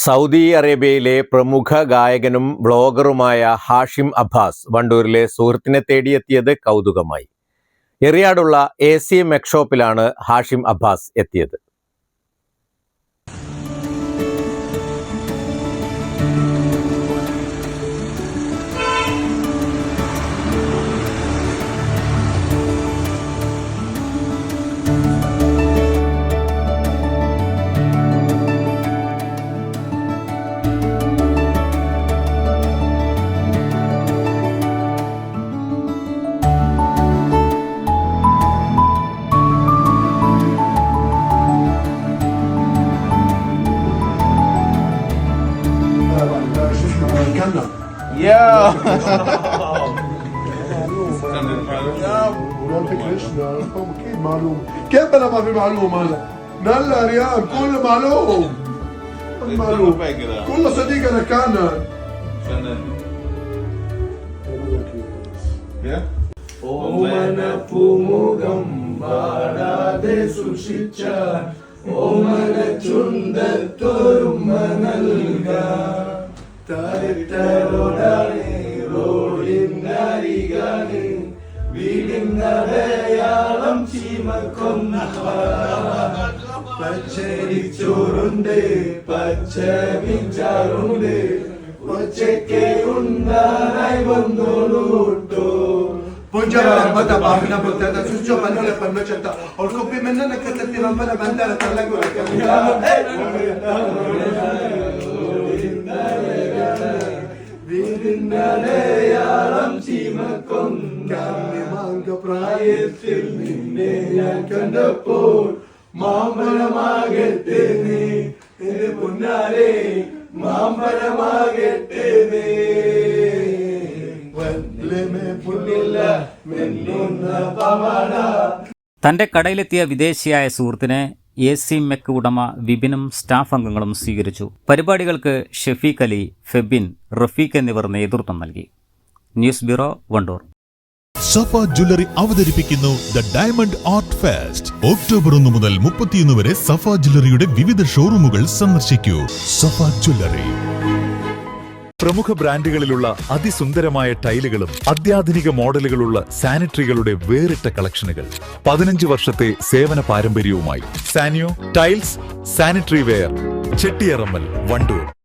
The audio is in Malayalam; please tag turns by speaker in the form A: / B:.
A: Saudi അറേബ്യയിലെ പ്രമുഖ ഗായകനും ബ്ലോഗറുമായ ഹാഷിം അബ്ബാസ് വണ്ടൂരിലെ സുഹൃത്തിനെ തേടിയെത്തിയത് കൗതുകമായി. എറിയാടുള്ള എ സി മെക് ഷോപ്പിലാണ് ഹാഷിം അബ്ബാസ് എത്തിയത്.
B: كنا
C: يا
B: ولا فكرة ايش ده اكيد معلوم كيف بلا ما في معلوم هذا نلا ريال كله معلوم معلوم كله صديقنا كان ഓമനപ്പൂമുഖം പാടാതെ സൂക്ഷിച്ച ഓമന ചുണ്ടത്തോരുമ നൽക തരിത്തരോടാണ് റോഡിനരികാണ് വീടിനടയാളം ചീമക്കൊന്ന പച്ചരിച്ചോറുണ്ട് പച്ച മിഞ്ചാറുണ്ട് ഒച്ചയ്ക്ക് ഉണ്ടായി വന്നോളൂട്ടോ Buongiorno, su Ho il complimento che ti non per la വീടിനടയാളം പ്രായത്തിൽ നിന്നെ ഞാൻ കണ്ടപ്പോൾ മാമ്പഴമാകട്ടെ നീ എന്റെ പൊന്നാരെ മാമ്പഴമാകട്ടെ നീ
D: തന്റെ കടയിലെത്തിയ വിദേശിയായ സുഹൃത്തിനെ എ സി മെക്ക് ഉടമ വിപിനും സ്റ്റാഫ് അംഗങ്ങളും സ്വീകരിച്ചു. പരിപാടികൾക്ക് ഷെഫീഖ് അലി ഫെബിൻ റഫീഖ് എന്നിവർ നേതൃത്വം നൽകി. News bureau Wandoor.
E: Safa jewellery അവതരിപ്പിക്കുന്നു the diamond art fest. October ഒന്ന് മുതൽ മുപ്പത്തിയൊന്ന് വരെ സഫ ജ്വല്ലറിയുടെ വിവിധ ഷോറൂമുകൾ സന്ദർശിക്കൂ. സഫ ജ്വല്ലറി.
F: പ്രമുഖ ബ്രാൻഡുകളിലുള്ള അതിസുന്ദരമായ ടൈലുകളും അത്യാധുനിക മോഡലുകളുള്ള സാനിറ്ററികളുടെ വേറിട്ട കളക്ഷനുകൾ. പതിനഞ്ച് വർഷത്തെ സേവന പാരമ്പര്യവുമായി Sanio tiles sanitary ware Chettiyarammal Wandoor.